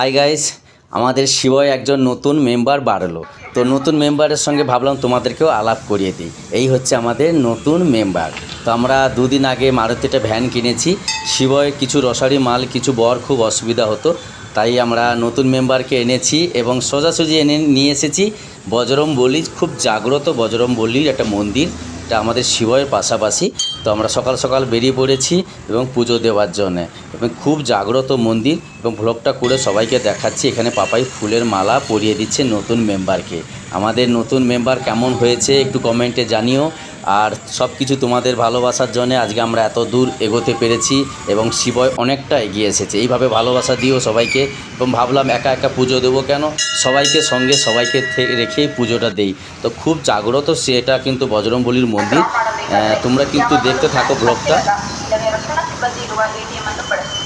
Hi guys আমাদের শিবয় একজন নতুন মেম্বার বাড়লো। তো নতুন মেম্বারের সঙ্গে ভাবলাম তোমাদেরকেও আলাপ করিয়ে দিই। এই হচ্ছে আমাদের নতুন মেম্বার তো আমরা দুদিন আগে মারুতিটা ভ্যান কিনেছি। শিবয় কিছু রসারি মাল, কিছু বর খুব অসুবিধা হতো। তাই আমরা নতুন মেম্বারকে এনেছি এবং সোজাসুজি এনে নিয়ে এসেছি বজরম বলি খুব জাগ্রত বজরম বলির একটা মন্দির। এটা আমাদের শিবয়ের পাশাপাশি। তো আমরা সকাল সকাল বেরিয়ে পড়েছি এবং পুজো দেওয়ার জন্যে। এবং খুব জাগ্রত মন্দির এবং ভ্লগটা করে সবাইকে দেখাচ্ছি। এখানে পাপাই ফুলের মালা পরিয়ে দিচ্ছে নতুন মেম্বারকে আমাদের নতুন মেম্বার কেমন হয়েছে একটু কমেন্টে জানিও। আর সব কিছু তোমাদের ভালোবাসার জন্য আজকে আমরা এত দূর এগোতে পেরেছি এবং শিবয় অনেকটা এগিয়ে এসেছে এইভাবে ভালোবাসা দিও সবাইকে এবং ভাবলাম একা একা পুজো দেবো কেন সবাইকে সঙ্গে সবাইকে থে- রেখেই পুজোটা দেই তো খুব জাগ্রত সেটা কিন্তু বজরংবলির মন্দির আহ, তোমরা কিন্তু দেখতে থাকো ব্লগটা ರಕ್ಷಣಾ ಸಿಬ್ಬಂದಿ ಇರುವ ಎಟಿಎಂ ಅನ್ನು ಬಳಸಿ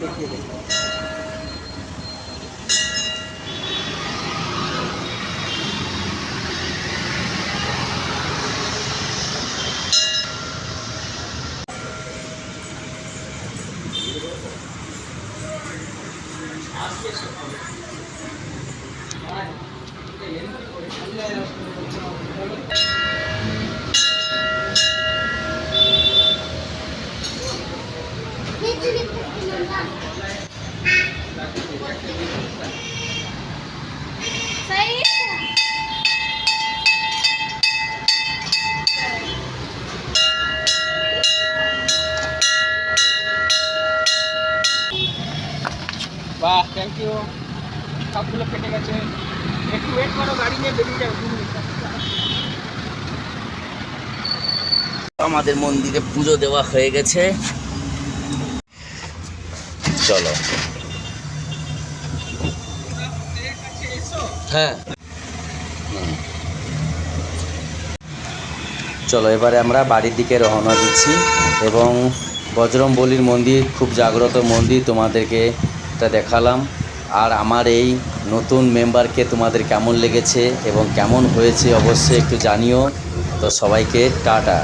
দেখিয়ে দেবো Thank you. বাহ থ্যাংক ইউ সবগুলো কেটে গেছে। একটু ওয়েট করো, গাড়ি নিয়ে বেরিয়ে যাবে আমাদের মন্দিরে পুজো দেওয়া হয়ে গেছে। চলো। হ্যাঁ। চলো, এবারে আমরা বাড়ির দিকে রওনা দিচ্ছি এবং বজরংবলির মন্দির, খুব জাগ্রত মন্দির তোমাদেরকে এটা দেখালাম। আর আমার এই নতুন মেম্বারকে তোমাদের কেমন লেগেছে এবং কেমন হয়েছে অবশ্যই একটু জানিও। তো সবাইকে টাটা।